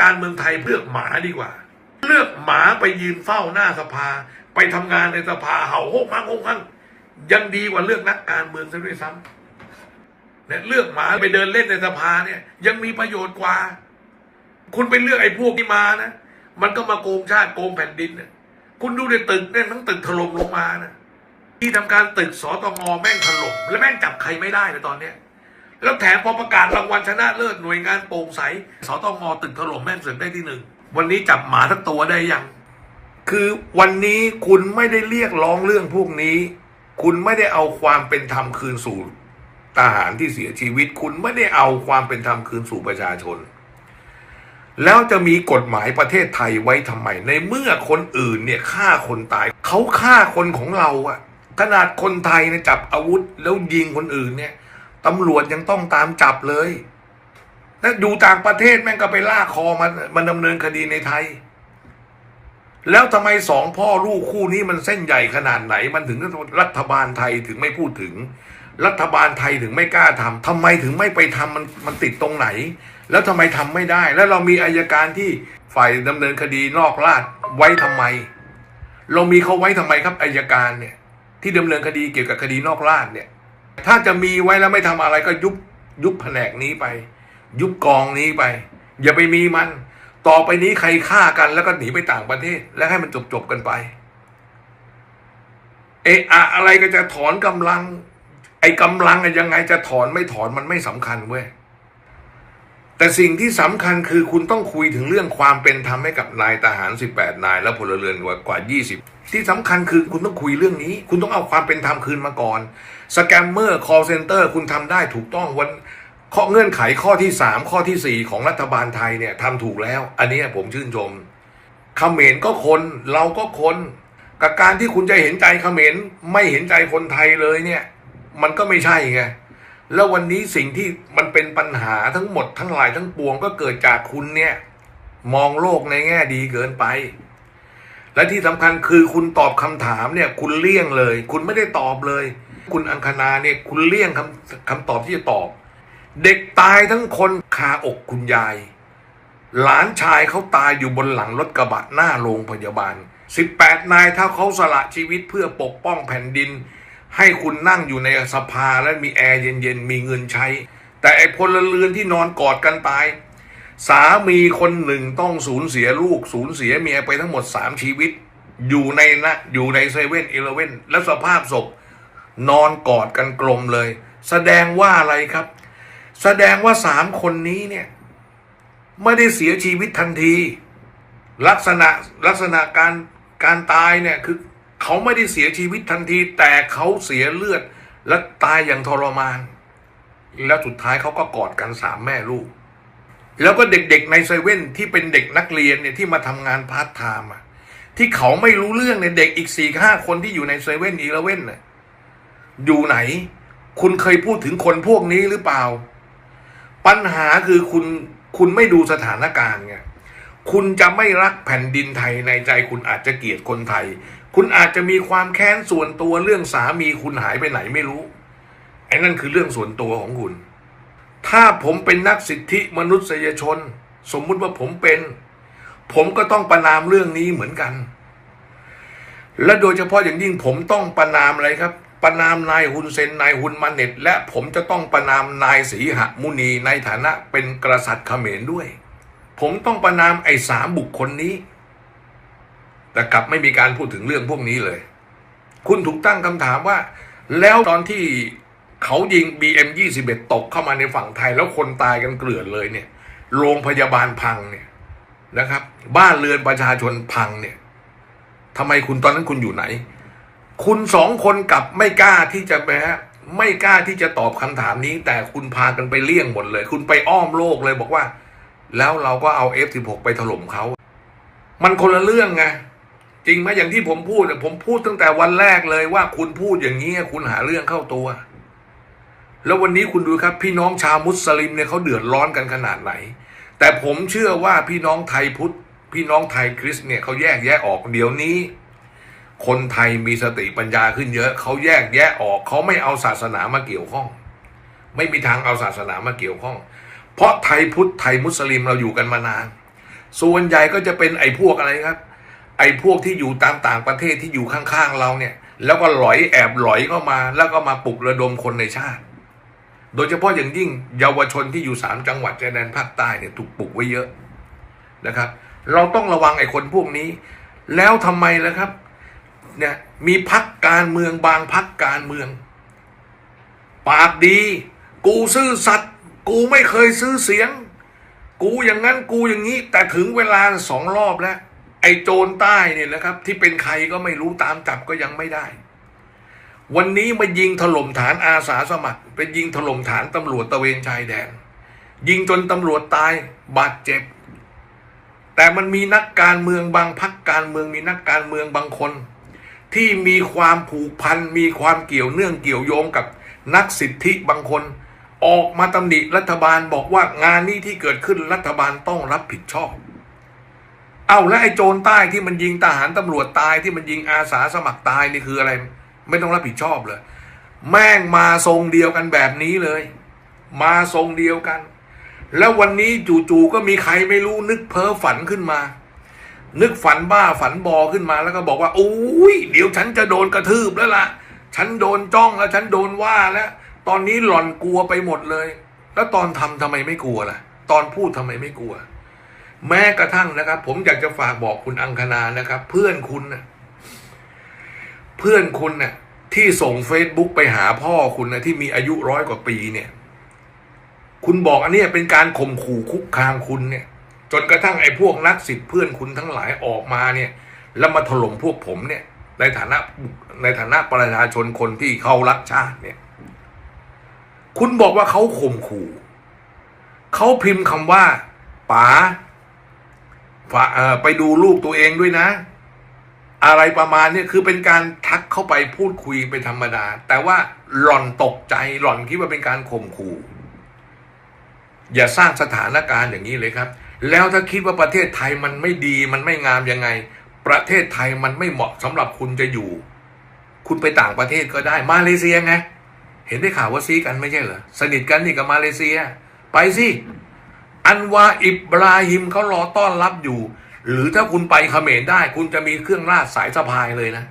การเมืองไทยเลือกหมาดีกว่า เลือกหมาไปยืนเฝ้าหน้าสภา ไปทำงานในสภาเห่าโฮกมังโฮกมังยังดีกว่าเลือกนักการเมืองซะด้วยซ้ำเนี่ยเลือกหมาไปเดินเล่นในสภาเนี่ย ยังมีประโยชน์กว่า คุณไปเลือกไอ้พวกนี้มานะมันก็มาโกงชาติโกงแผ่นดินนี่ยคุณดูในตึกเนี่ยทั้งตึกถล่มลงมานะที่ทำการตึกสตงแม่งถล่มและแม่งจับใครไม่ได้เลยตอนเนี้ย แล้วแถมพอประกาศรางวัลชนะเลิศหน่วยงานโปร่งใสสตงตึกถล่มแม่เสร็จได้ที่หนึ่งวันนี้จับหมาทั้งตัวได้ยัง คือวันนี้คุณไม่ได้เรียกร้องเรื่องพวกนี้ คุณไม่ได้เอาความเป็นธรรมคืนสู่ทหารที่เสียชีวิต คุณไม่ได้เอาความเป็นธรรมคืนสู่ประชาชน แล้วจะมีกฎหมายประเทศไทยไว้ทำไม ในเมื่อคนอื่นเนี่ยฆ่าคนตาย เขาฆ่าคนของเราอะขนาดคนไทยเนี่ยจับอาวุธแล้วยิงคนอื่นเนี่ย ตำรวจยังต้องตามจับเลยแล้วอยู่ต่างประเทศแม่งก็ไปล่าคอมันมันดำเนินคดีในไทย แล้วทำไมสองพ่อลูกคู่นี้มันเส้นใหญ่ขนาดไหน มันถึงรัฐบาลไทยถึงไม่พูดถึง รัฐบาลไทยถึงไม่กล้าทำทำไมถึงไม่ไปทำมันมันติดตรงไหน แล้วทำไมทำไม่ได้ แล้วเรามีอายการที่ฝ่ายดำเนินคดีนอกราชไว้ทำไม เรามีเขาไว้ทำไมครับอายการเนี่ยที่ดำเนินคดีเกี่ยวกับคดีนอกราชเนี่ย ถ้าจะมีไว้แล้วไม่ทำอะไรก็ยุบยุบแผนกนี้ไป ยุบกองนี้ไป อย่าไปมีมัน ต่อไปนี้ใครฆ่ากันแล้วก็หนีไปต่างประเทศ แล้วให้มันจบจบกันไปเอะอะอะไรก็จะถอนกำลัง ไอ้กำลังยังไงจะถอนไม่ถอนมันไม่สำคัญเว้ย แต่สิ่งที่สำคัญคือคุณต้องคุยถึงเรื่องความเป็นธรรมให้กับนายทหาร 18 นาย และพลเรือนกว่ากว่า 20 ที่สำคัญคือคุณต้องคุยเรื่องนี้ คุณต้องเอาความเป็นธรรมคืนมาก่อนสแกมเมอร์ call center คุณทำได้ถูกต้องวันข้อเงื่อนไขข้อที่ 3 ข้อทีสี่ 4 ของรัฐบาลไทยเนี่ยทำถูกแล้ว อันนี้ผมชื่นชมเขมรก็คนเราก็คนกับการที่คุณจะเห็นใจเขมรไม่เห็นใจคนไทยเลยเนี่ย มันก็ไม่ใช่ไง แล้ววันนี้สิ่งที่มันเป็นปัญหาทั้งหมดทั้งหลายทั้งปวงก็เกิดจากคุณเนี่ย มองโลกในแง่ดีเกินไป และที่สำคัญคือคุณตอบคำถามเนี่ย คุณเลี่ยงเลย คุณไม่ได้ตอบเลย คุณอังคณาเนี่ย คุณเลี่ยงคำคำตอบที่จะตอบ เด็กตายทั้งคนคาอกคุณยาย หลานชายเขาตายอยู่บนหลังรถกระบะหน้าโรงพยาบาล 18 นายถ้าเขาสละชีวิตเพื่อปกป้องแผ่นดิน ให้คุณนั่งอยู่ในสภาและมีแอร์เย็นๆ มีเงินใช้ แต่ไอ้พลเรือนที่นอนกอดกันตาย สามีคนหนึ่งต้องสูญเสียลูกสูญเสียเมียไปทั้งหมด 3 ชีวิต อยู่ในนะอยู่ในเซเว่นอีเลเว่นและสภาพศพ นอนกอดกันกลมเลย แสดงว่าอะไรครับ แสดงว่าสามคนนี้เนี่ยไม่ได้เสียชีวิตทันที ลักษณะลักษณะการการตายเนี่ยคือ เขาไม่ได้เสียชีวิตทันที แต่เขาเสียเลือดและตายอย่างทรมาน แล้วสุดท้ายเขาก็กอดกันสามแม่ลูก แล้วก็เด็กๆในเซเว่นที่เป็นเด็กนักเรียนเนี่ยที่มาทำงานพาร์ทไทม์อะที่เขาไม่รู้เรื่องเนี่ยเด็กอีกสี่ห้าคนที่อยู่ในเซเว่นอีเลเว่นน่ะอยู่ไหน คุณเคยพูดถึงคนพวกนี้หรือเปล่า ปัญหาคือคุณคุณไม่ดูสถานการณ์ไงคุณจะไม่รักแผ่นดินไทยในใจคุณอาจจะเกลียดคนไทย คุณอาจจะมีความแค้นส่วนตัวเรื่องสามีคุณหายไปไหนไม่รู้ไอ้นั่นคือเรื่องส่วนตัวของคุณ ถ้าผมเป็นนักสิทธิมนุษยชน สมมุติว่าผมเป็น ผมก็ต้องประนามเรื่องนี้เหมือนกัน และโดยเฉพาะอย่างยิ่งผมต้องประนามอะไรครับประนามนายฮุนเซนนายฮุนมาเน็ต และผมจะต้องประนามนายศรีหมุนีในฐานะเป็นกษัตริย์เขมรด้วย ผมต้องประนามไอ้สามบุคคลนี้ แต่กลับไม่มีการพูดถึงเรื่องพวกนี้เลย คุณถูกตั้งคำถามว่า แล้วตอนที่เขายิง BM21 ตกเข้ามาในฝั่งไทย แล้วคนตายกันเกลื่อนเลยเนี่ย โรงพยาบาลพังเนี่ยนะครับ บ้านเรือนประชาชนพังเนี่ยทำไมคุณตอนนั้นคุณอยู่ไหน คุณสองคนกลับไม่กล้าที่จะแม้ไม่กล้าที่จะตอบคำถามนี้ แต่คุณพากันไปเลี่ยงหมดเลย คุณไปอ้อมโลกเลยบอกว่า แล้วเราก็เอา F16 ไปถล่มเขา มันคนละเรื่องไง จริงไหมอย่างที่ผมพูดผมพูดตั้งแต่วันแรกเลยว่าคุณพูดอย่างนี้คุณหาเรื่องเข้าตัว แล้ววันนี้คุณดูครับ พี่น้องชาวมุสลิมเนี่ยเขาเดือดร้อนกันขนาดไหน แต่ผมเชื่อว่าพี่น้องไทยพุทธ พี่น้องไทยคริสเนี่ยเขาแยกแยะออกเดี๋ยวนี้ คนไทยมีสติปัญญาขึ้นเยอะเขาแยกแยะออกเขาไม่เอาศาสนามาเกี่ยวข้อง ไม่มีทางเอาศาสนามาเกี่ยวข้อง เพราะไทยพุทธไทยมุสลิมเราอยู่กันมานาน ส่วนใหญ่ก็จะเป็นไอ้พวกอะไรครับ ไอ้พวกที่อยู่ตามต่างประเทศที่อยู่ข้างๆเราเนี่ย แล้วก็หลอยแอบหลอยเข้ามา แล้วก็มาปลุกระดมคนในชาติ โดยเฉพาะอย่างยิ่งเยาวชนที่อยู่สามจังหวัดชายแดนภาคใต้เนี่ยถูกปลุกไว้เยอะนะครับ เราต้องระวังไอ้คนพวกนี้ แล้วทำไมล่ะครับเนี่ยมีพักการเมืองบางพักการเมือง ปากดี กูซื่อสัตย์กูไม่เคยซื้อเสียง กูอย่างนั้นกูอย่างนี้ แต่ถึงเวลาสองรอบแล้ว ไอ้โจรใต้เนี่ยนะครับ ที่เป็นใครก็ไม่รู้ตามจับก็ยังไม่ได้ วันนี้มายิงถล่มฐานอาสาสมัครไปยิงถล่มฐานตำรวจตะเวนชายแดน ยิงจนตำรวจตายบาดเจ็บ แต่มันมีนักการเมืองบางพักการเมืองมีนักการเมืองบางคน ที่มีความผูกพันมีความเกี่ยวเนื่องเกี่ยวโยงกับนักสิทธิบางคน ออกมาตำหนิรัฐบาลบอกว่างานนี้ที่เกิดขึ้นรัฐบาลต้องรับผิดชอบ เอาแล้วไอ้โจรใต้ที่มันยิงทหารตำรวจตายที่มันยิงอาสาสมัครตายนี่คืออะไร ไม่ต้องรับผิดชอบเลย แม่งมาทรงเดียวกันแบบนี้เลย มาทรงเดียวกัน แล้ววันนี้จู่ๆก็มีใครไม่รู้นึกเพ้อฝันขึ้นมา นึกฝันบ้าฝันบอขึ้นมาแล้วก็บอกว่าอุ้ยเดี๋ยวฉันจะโดนกระทืบแล้วล่ะ ฉันโดนจ้องแล้วฉันโดนว่าแล้ว ตอนนี้หล่อนกลัวไปหมดเลย แล้วตอนทำทำไมไม่กลัวล่ะ ตอนพูดทำไมไม่กลัว แม้กระทั่งนะครับ ผมอยากจะฝากบอกคุณอังคณานะครับ เพื่อนคุณนะเพื่อนคุณนะ่ะที่ส่งเฟซบุ๊กไปหาพ่อคุณนะที่มีอายุร้อยกว่าปีเนี่ย คุณบอกอันนี้เป็นการข่มขู่คุกคามคุณเนี่ย จนกระทั่งไอ้พวกนักสิทธิ์เพื่อนคุณทั้งหลายออกมาเนี่ย แล้วมาถล่มพวกผมเนี่ย ในฐานะในฐานะประชาชนคนที่เขารักชาติเนี่ย คุณบอกว่าเขาข่มขู่เขาพิมพ์คำว่าป๋า ไปดูลูกตัวเองด้วยนะ อะไรประมาณนี้คือเป็นการทักเข้าไปพูดคุยเป็นธรรมดา แต่ว่าหล่อนตกใจหล่อนคิดว่าเป็นการข่มขู่ อย่าสร้างสถานการณ์อย่างนี้เลยครับ แล้วถ้าคิดว่าประเทศไทยมันไม่ดีมันไม่งามยังไง ประเทศไทยมันไม่เหมาะสำหรับคุณจะอยู่ คุณไปต่างประเทศก็ได้มาเลเซียไงเห็นได้ข่าวว่าซีกันไม่ใช่เหรอสนิทกันนี่กับมาเลเซีย ไปสิ อันวาอิบราฮิมเขารอต้อนรับอยู่ หรือถ้าคุณไปเขมรได้ คุณจะมีเครื่องราชสายสะพายเลยนะ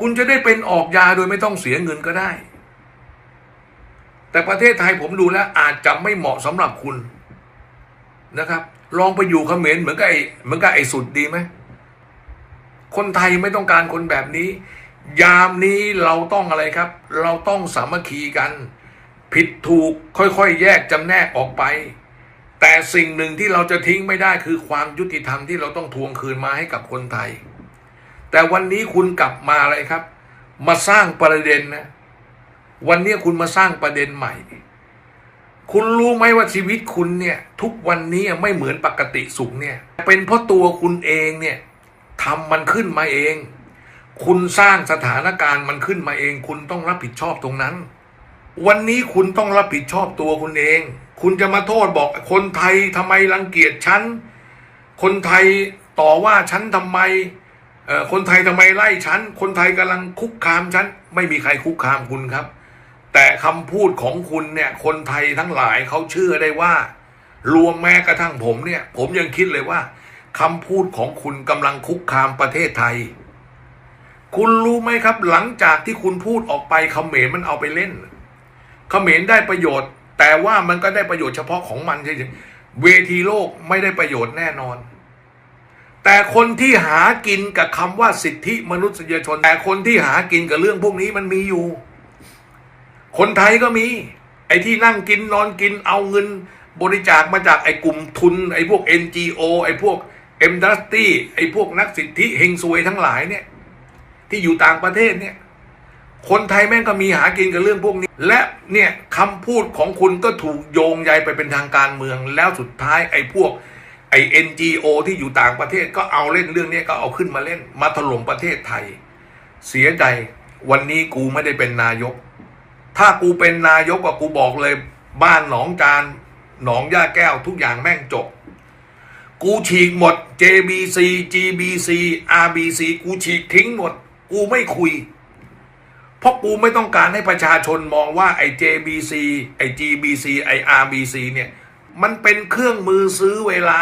คุณจะได้เป็นออกยาโดยไม่ต้องเสียเงินก็ได้ แต่ประเทศไทยผมดูแล้วอาจจะไม่เหมาะสำหรับคุณนะครับ ลองไปอยู่เขมรเหมือนกับไอ้เหมือนกับไอ้สุดดีไหมคนไทยไม่ต้องการคนแบบนี้ ยามนี้เราต้องอะไรครับ เราต้องสามัคคีกัน ผิดถูกค่อยๆ แยกจำแนกออกไป แต่สิ่งหนึ่งที่เราจะทิ้งไม่ได้คือความยุติธรรมที่เราต้องทวงคืนมาให้กับคนไทย แต่วันนี้คุณกลับมาอะไรครับ มาสร้างประเด็นนะวันนี้คุณมาสร้างประเด็นใหม่ คุณรู้ไหมว่าชีวิตคุณเนี่ยทุกวันนี้ไม่เหมือนปกติสุขเนี่ยเป็นเพราะตัวคุณเองเนี่ยทำมันขึ้นมาเอง คุณสร้างสถานการณ์มันขึ้นมาเอง คุณต้องรับผิดชอบตรงนั้น วันนี้คุณต้องรับผิดชอบตัวคุณเอง คุณจะมาโทษบอกคนไทยทำไมรังเกียจฉัน คนไทยต่อว่าฉันทำไมเอ่อคนไทยทำไมไล่ฉัน คนไทยกำลังคุกคามฉัน ไม่มีใครคุกคามคุณครับ แต่คำพูดของคุณเนี่ย คนไทยทั้งหลายเขาเชื่อได้ว่า รวมแม้กระทั่งผมเนี่ย ผมยังคิดเลยว่าคำพูดของคุณกำลังคุกคามประเทศไทย คุณรู้ไหมครับ หลังจากที่คุณพูดออกไปเขมรมันเอาไปเล่นเขมรได้ประโยชน์ แต่ว่ามันก็ได้ประโยชน์เฉพาะของมันเฉยๆเวทีโลกไม่ได้ประโยชน์แน่นอน แต่คนที่หากินกับคำว่าสิทธิมนุษยชน แต่คนที่หากินกับเรื่องพวกนี้มันมีอยู่ คนไทยก็มี ไอ้ที่นั่งกินนอนกินเอาเงินบริจาคมาจากไอ้กลุ่มทุน ไอ้พวก NGO ไอ้พวกเอ็มดัสตี้ไอ้พวกนักสิทธิเฮงซวยทั้งหลายเนี่ย ที่อยู่ต่างประเทศเนี่ย คนไทยแม่งก็มีหากินกับเรื่องพวกนี้ และเนี่ยคำพูดของคุณก็ถูกโยงใยไปเป็นทางการเมือง แล้วสุดท้ายไอ้พวกไอ้ NGO ที่อยู่ต่างประเทศก็เอาเล่นเรื่องนี้ก็เอาขึ้นมาเล่นมาถล่มประเทศไทย เสียใจวันนี้กูไม่ได้เป็นนายก ถ้ากูเป็นนายกก็กูบอกเลย บ้านหนองจานหนองย่าแก้วทุกอย่างแม่งจบ กูฉีกหมด JBC GBC RBC กูฉีกทิ้งหมด กูไม่คุย เพราะกูไม่ต้องการให้ประชาชนมองว่าไอ้ JBC ไอ้ GBC ไอ้ RBC เนี่ย มันเป็นเครื่องมือซื้อเวลา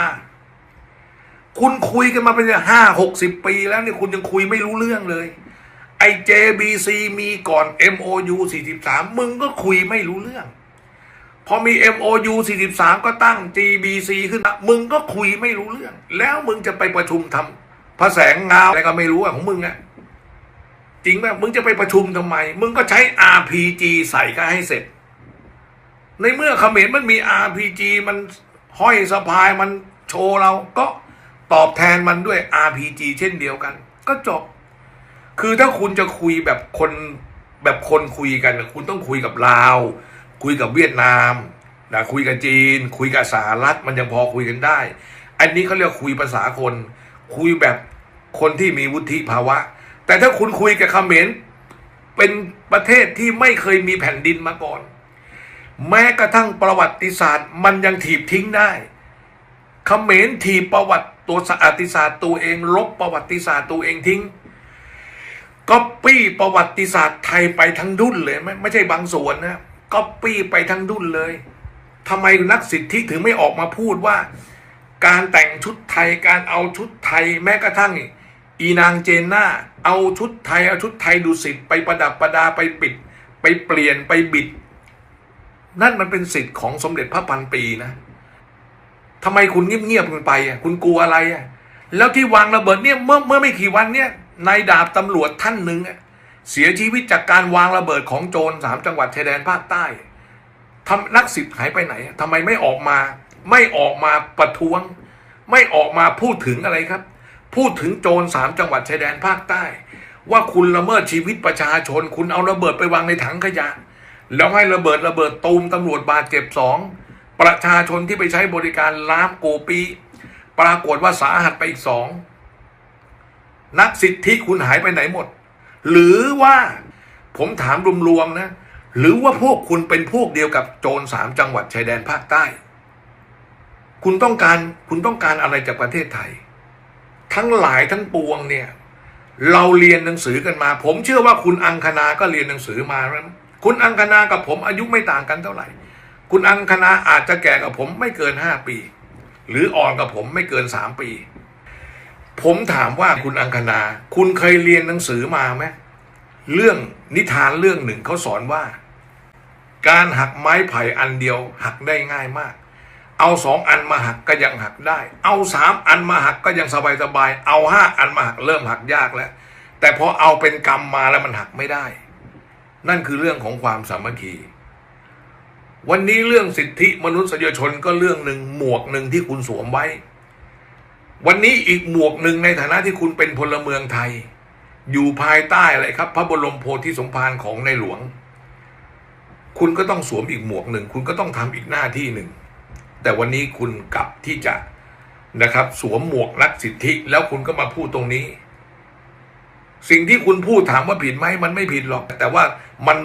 คุณคุยกันมาเป็นห้าหกสิบปีแล้วเนี่ยคุณยังคุยไม่รู้เรื่องเลย ไอ้ JBC มีก่อน MOU 43 มึงก็คุยไม่รู้เรื่อง พอมี MOU 43 ก็ตั้ง GBC ขึ้นมามึงก็คุยไม่รู้เรื่อง แล้วมึงจะไปประชุมทำพระแสงเงาอะไรก็ไม่รู้อะของมึงอะ จริงไหมมึงจะไปประชุมทำไม มึงก็ใช้ RPG ใส่ก็ให้เสร็จ ในเมื่อเขมรมันมี RPG มันห้อยสะพายมันโชว์เราก็ตอบแทนมันด้วย RPG เช่นเดียวกัน ก็จบ คือถ้าคุณจะคุยแบบคนแบบคนคุยกัน คุณต้องคุยกับลาว คุยกับเวียดนามนะคุยกับจีน คุยกับสหรัฐมันยังพอคุยกันได้ อันนี้เขาเรียกคุยภาษาคน คุยแบบคนที่มีวุฒิภาวะ แต่ถ้าคุณคุยกับเขมรเป็นประเทศที่ไม่เคยมีแผ่นดินมาก่อน แม้กระทั่งประวัติศาสตร์ มันยังถีบทิ้งได้เขมรถีบประวัติตัวประวัติศาสตร์ตัวเอง ลบประวัติศาสตร์ตัวเองทิ้งก๊อปปี้ประวัติศาสตร์ไทยไปทั้งดุนเลยไม่ไม่ใช่บางส่วนนะก๊อปปี้ไปทั้งดุนเลยทำไมนักสิทธิถึงไม่ออกมาพูดว่า การแต่งชุดไทยการเอาชุดไทยแม้กระทั่ง อีนางเจนน่าเอาชุดไทย เอาชุดไทยดูสิทธิ์ไปประดับประดาไปปิด ไปเปลี่ยนไปบิด นั่นมันเป็นสิทธิ์ของสมเด็จพระพันปีนะทำไมคุณเงียบๆกันไปอะคุณกลัวอะไรอะแล้วที่วางระเบิดเนี่ยเมื่อเมื่อไม่กี่วันเนี่ยนายดาบตำรวจท่านหนึ่งเสียชีวิตจากการวางระเบิดของโจรสามจังหวัดชายแดนภาคใต้ทำนักสิทธิ์หายไปไหนอะทำไมไม่ออกมา ไม่ออกมาประท้วง ไม่ออกมาพูดถึงอะไรครับ พูดถึงโจรสามจังหวัดชายแดนภาคใต้ ว่าคุณละเมิดชีวิตประชาชน คุณเอาระเบิดไปวางในถังขยะ แล้วให้ระเบิดระเบิดตูมตำรวจบาดเจ็บสองประชาชนที่ไปใช้บริการล้ามโกปี ปรากฏว่าสาหัสไปอีกสองนักสิทธิคุณหายไปไหนหมด หรือว่าผมถามรวมๆนะ หรือว่าพวกคุณเป็นพวกเดียวกับโจรสามจังหวัดชายแดนภาคใต้ คุณต้องการคุณต้องการอะไรจากประเทศไทย ทั้งหลายทั้งปวงเนี่ย เราเรียนหนังสือกันมา ผมเชื่อว่าคุณอังคณาก็เรียนหนังสือมาแล้วคุณอังคณากับผมอายุไม่ต่างกันเท่าไหร่ คุณอังคณาอาจจะแก่กับผมไม่เกินห้าปี หรืออ่อนกับผมไม่เกินสามปี ผมถามว่าคุณอังคณา คุณเคยเรียนหนังสือมาไหมเรื่องนิทานเรื่องหนึ่งเขาสอนว่า การหักไม้ไผ่อันเดียวหักได้ง่ายมาก เอาสองอันมาหักก็ยังหักได้ เอาสามอันมาหักก็ยังสบายสบายๆเอาห้าอันมาหักเริ่มหักยากแล้ว แต่พอเอาเป็นกรรมมาแล้วมันหักไม่ได้ นั่นคือเรื่องของความสามัคคี วันนี้เรื่องสิทธิมนุษยชนก็เรื่องหนึ่งหมวกหนึ่งที่คุณสวมไว้ วันนี้อีกหมวกหนึ่งในฐานะที่คุณเป็นพลเมืองไทย อยู่ภายใต้อะไรครับ พระบรมโพธิสมภารของในหลวง คุณก็ต้องสวมอีกหมวกหนึ่ง คุณก็ต้องทำอีกหน้าที่หนึ่ง แต่วันนี้คุณกลับที่จะนะครับ สวมหมวกนักสิทธิแล้วคุณก็มาพูดตรงนี้ สิ่งที่คุณพูดถามว่าผิดไหมมันไม่ผิดหรอก แต่ว่ามัน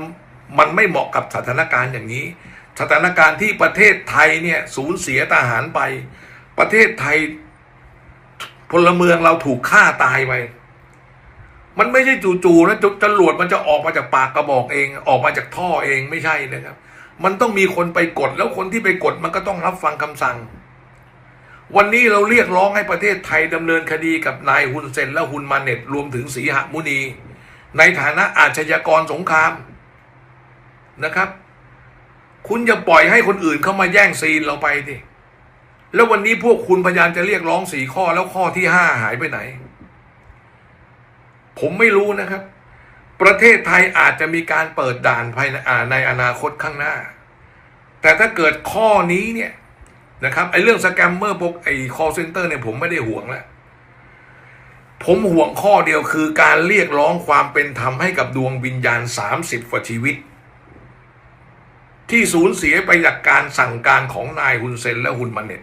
มันไม่เหมาะกับสถานการณ์อย่างนี้ สถานการณ์ที่ประเทศไทยเนี่ย สูญเสียทหารไป ประเทศไทยพลเมืองเราถูกฆ่าตายไปมันไม่ใช่จู่ๆนะจรวดมันจะออกมาจากปากกระบอกเอง ออกมาจากท่อเองไม่ใช่นะครับ มันต้องมีคนไปกด แล้วคนที่ไปกดมันก็ต้องรับฟังคำสั่ง วันนี้เราเรียกร้องให้ประเทศไทยดำเนินคดีกับนายฮุนเซนและฮุนมาเน็ตรวมถึงสีหมุนี ในฐานะอาชญากรสงครามนะครับ คุณอย่าปล่อยให้คนอื่นเข้ามาแย่งซีนเราไปดิแล้ววันนี้พวกคุณพยายามจะเรียกร้องสี่ข้อแล้วข้อที่ห้าหายไปไหน ผมไม่รู้นะครับ ประเทศไทยอาจจะมีการเปิดด่านภายในอ่าในอนาคตข้างหน้า แต่ถ้าเกิดข้อนี้เนี่ยนะครับไอ้เรื่องสแกมเมอร์พวกไอ้ call center เนี่ยผมไม่ได้ห่วงแล้ว ผมห่วงข้อเดียวคือการเรียกร้องความเป็นธรรมให้กับดวงวิญญาณ 30กว่าชีวิต ที่สูญเสียไปจากการสั่งการของนายฮุนเซนและฮุนมาเน็ต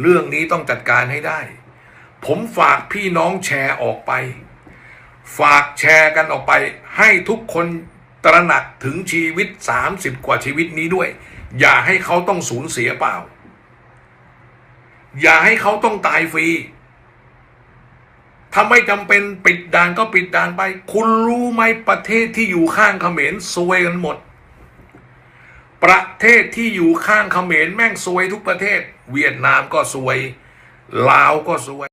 เรื่องนี้ต้องจัดการให้ได้ ผมฝากพี่น้องแชร์ออกไป ฝากแชร์กันออกไป ให้ทุกคนตระหนักถึงชีวิต 30 กว่าชีวิตนี้ด้วย อย่าให้เขาต้องสูญเสียเปล่า อย่าให้เขาต้องตายฟรีถ้าไม่จำเป็นปิดด่านก็ปิดด่านไป คุณรู้ไหมประเทศที่อยู่ข้างเขมรซวยกันหมด ประเทศที่อยู่ข้างเขมรแม่งซวยทุกประเทศ เวียดนามก็ซวย ลาวก็ซวย